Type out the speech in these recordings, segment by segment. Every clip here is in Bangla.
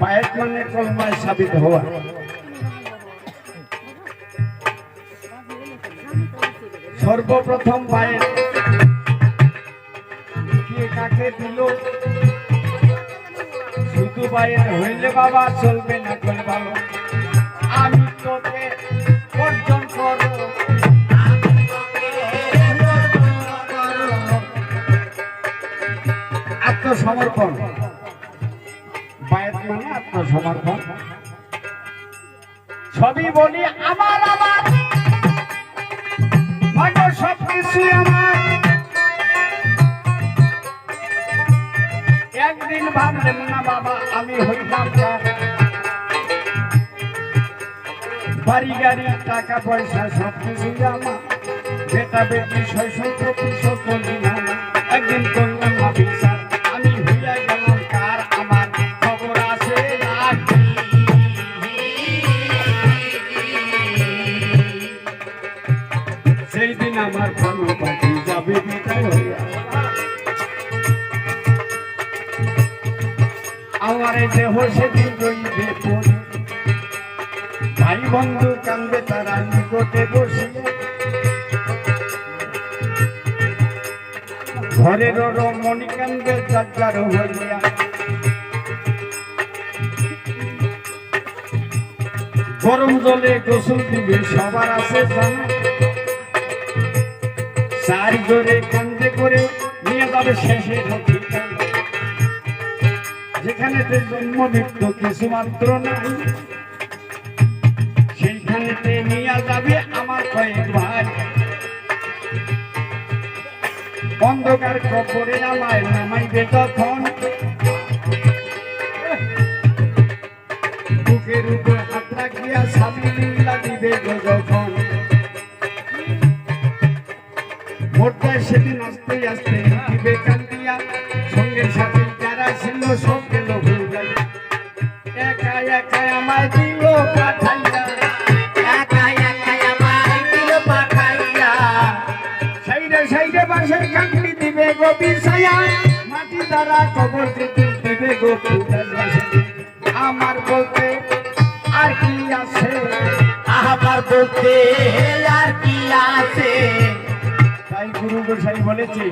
বায়েত মানে কলমায় সাবিত হওয়া। সর্বপ্রথম বায়েত কাকে দিল? শুধু বায়েত হইলে বাবা চলবে না করে ভালো একদিন বাবা, আমি হইলাম। বাড়ি গাড়ি, টাকা পয়সা সব কিছুই আমার। বেটা বেটি শৈশব একদিন করলাম ভাই বন্ধু কান্দে তারা নিকটে ঘরের হইয়া। গরম জলে গোসল দিবে সবার আছে জানা। চার জোরে কান্দে করে নিয়ে যাবে ঠিকানা যেখানে জন্ম মৃত্যু কিছু মাত্র নাই। সেইখানেতে নিয়ে যাবে আমার কয়েক ভাই। অন্ধকার কবরে আমায় নামাইবে তখন মাটি দ্বারা কবর দিতে দিবে গো আমার বলতে আর কি আছে? আমার বলতে আর কি আছে? তাই গুরু গোসাই বলেছে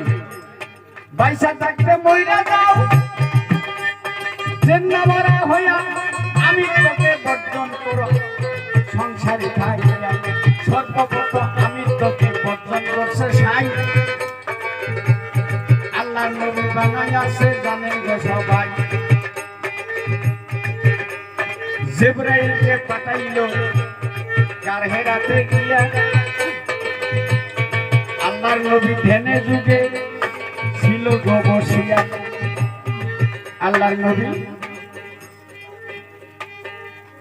বাইসা থাকতে মইরা যাও। জেন্না হইয়া আমি তোকে বর্জন করো সংসারে খাইয়া সর্বপ্রথম গো আল্লাহর নবী ধ্যানে যুগে ছিল গবসিয়া আল্লাহর নবী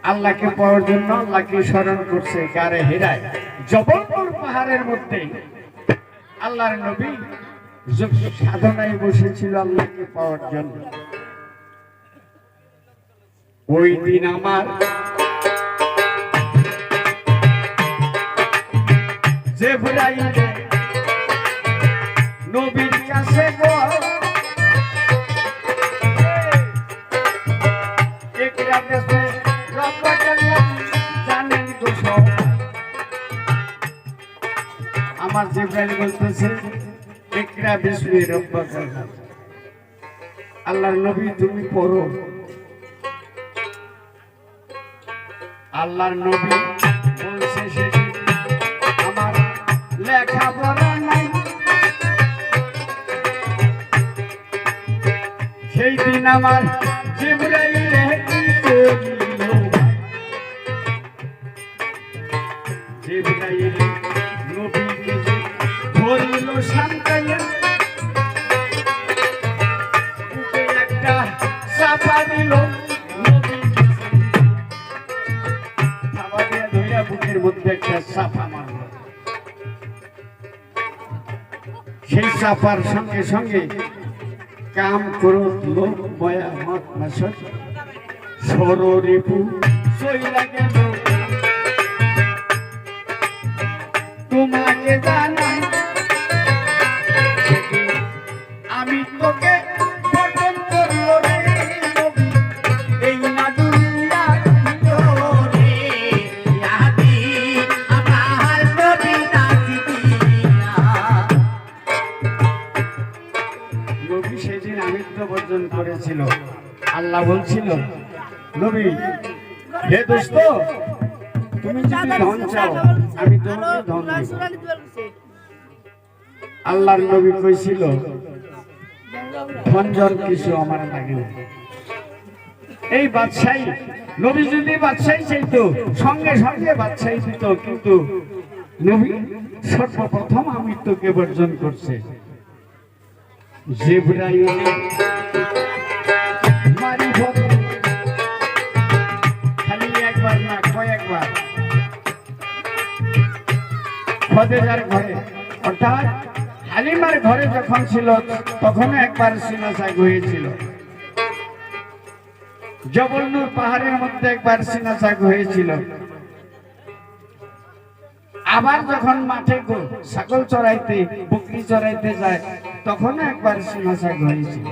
আল্লাহকে পাওয়ার জন্য আল্লাহকে স্মরণ করছে গারে হেরায়। জবলপুর পাহাড়ের মধ্যে আল্লাহর নবী সাধনায় বসেছিল আল্লাহকে পাওয়ার জন্য। ওই দিন আমার যে ভুলাইলে নবীর কাছে আমার জিব্রাইল বলতেছে বিস্মি নবী তুমি পড়ো। আল্লাহর নবী বলছে সেদিন আমার নাই। সেই দিন আমার জিব্রাইলে কি ধরিল শান্তাইয়া দিল বুকের মধ্যে একটা চাপা মারল সেই সাফার সঙ্গে সঙ্গে কাম ক্রোধ লোভ ময়া মত বলছিল নবী হে দোস্ত তুমি যদি ধন চাও আমি তোমাকে ধন আল্লাহর নবী কইছিল ধনজন কিছু আমার লাগে না। এই বাদশাহী নবী যদি বাদশাহী চাইতো সঙ্গে সঙ্গে বাদশাহী দিত কিন্তু নবী সর্বপ্রথম আমৃত্যুকে বর্জন করছে। জিব্রাইল খদেজার ঘরে। অর্থাৎ হালিমার ঘরে যখন ছিল তখন একবার সিনাসাগ হয়েছিল জবলনুর পাহাড়ের মধ্যে একবার সিনাসাগ হয়েছিল আবার যখন মাঠে ছাগল চড়াইতে, বকরি চড়াইতে যায় তখন একবার সিনাসাগ হয়েছিল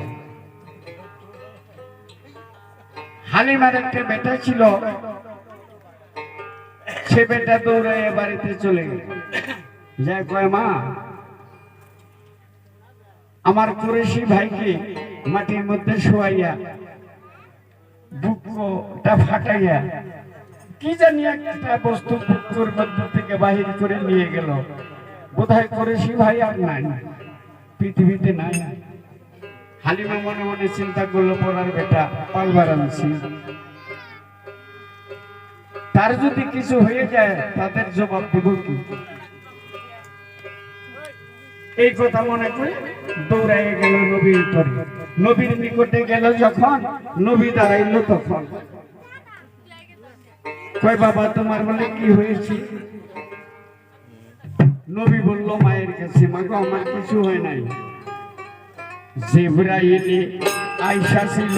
হালিমার একটা বেটা ছিল। সে বেটা দৌড়াইয়া বাড়িতে চলে গেল। যা কয়, মা, আমার কুরেশি ভাইকে মাটির মধ্যে শোয়াইয়া, বুকটা ফাটাইয়া কি জানি একটা বস্তু বুকুর মধ্যে থেকে বাহির করে নিয়ে গেল। বোধহয় কুরেশি ভাই আর নাই, পৃথিবীতে নাই। হালিমা মনে মনে চিন্তা করল, পড়ার বেটা, পালবার আনছি। তার যদি কিছু হয়ে যায়, তাদের জবাব দেব কি? এই কথা মনে করে দৌড়াইয়ে গেল নবীর পরে নবীর নিকটে গেল যখন, নবী দাঁড়াইলো তখন। কয়, বাবা, তোমার বলে কি হয়েছে? নবী বলল, মায়ের কাছে, মা গো, আমার কিছু হয় নাই। জিব্রাইলে আয়সা ছিল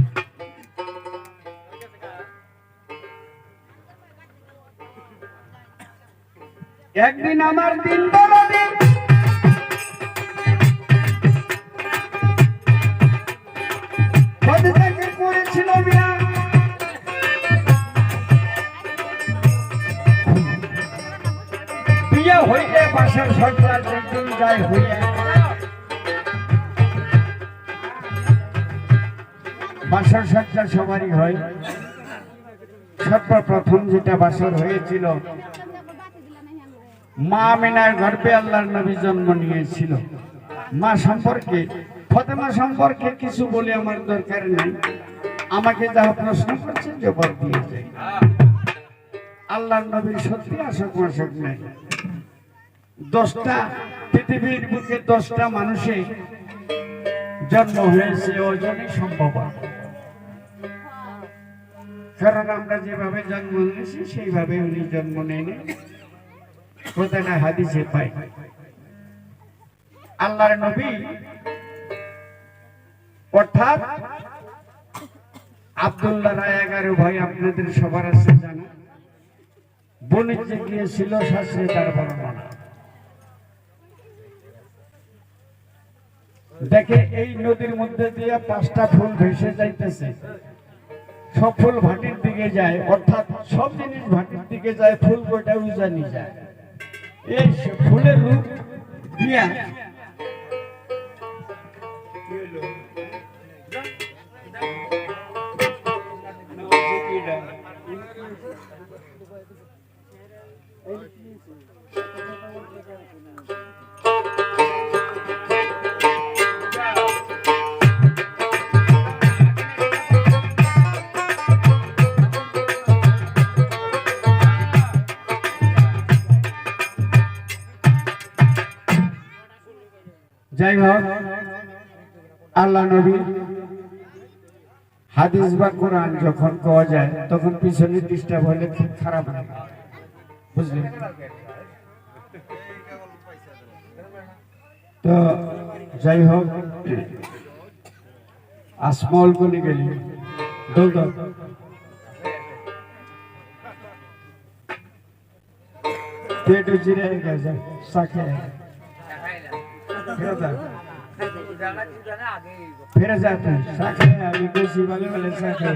একদিন আমার দিন হইলে বাসার সরকার একদিন হইয়া। বাসার সজ্জা সবারই হয়। সর্বপ্রথম যেটা বাসর হয়েছিল মা মিনার গর্ভে আল্লাহর নবী জন্ম নিয়েছিল। মা সম্পর্কে, ফতেমা সম্পর্কে কিছু বলে আমার দরকার নেই। আমাকে যা প্রশ্ন করছে জবাব দিয়ে যায় আল্লাহর নবীর সত্যি আসক মাসক নেই। দশটা, পৃথিবীর বুকে দশটা মানুষে জন্ম হয়েছে ওজনই সম্ভব। কারণ আমরা যেভাবে জন্ম নিয়েছি, সেইভাবে উনি জন্ম নেয়নি। আল্লাহর নবী অর্থাৎ রায় এগারো ভাই আপনাদের সবার আছে জানা? বণিজ্যে গিয়েছিল শাস্ত্রে তার বর্ণনা। দেখে এই নদীর মধ্যে দিয়ে পাঁচটা ফুল ভেসে যাইতেছে। সব ফুল ভাটির দিকে যায়, অর্থাৎ সব জিনিস ভাটির দিকে যায়, ফুল গোটা উজানি যায়। এই সে ফুলের রূপ দিয়া যাই হোক, আল্লাহ নবী হাদিস বা কোরআন যখন পাওয়া যায়, তখন পিছনে ডিস্টার্ব হলে খুব খারাপ লাগে। বুঝলেন? তো যাই হোক আসমল গেলি। দৌড় দাও পেট জিরে গেছে সাখে ফেরত যা ফেরত যা তুই সাখে আমি বেশি ভালো ভালো সাখে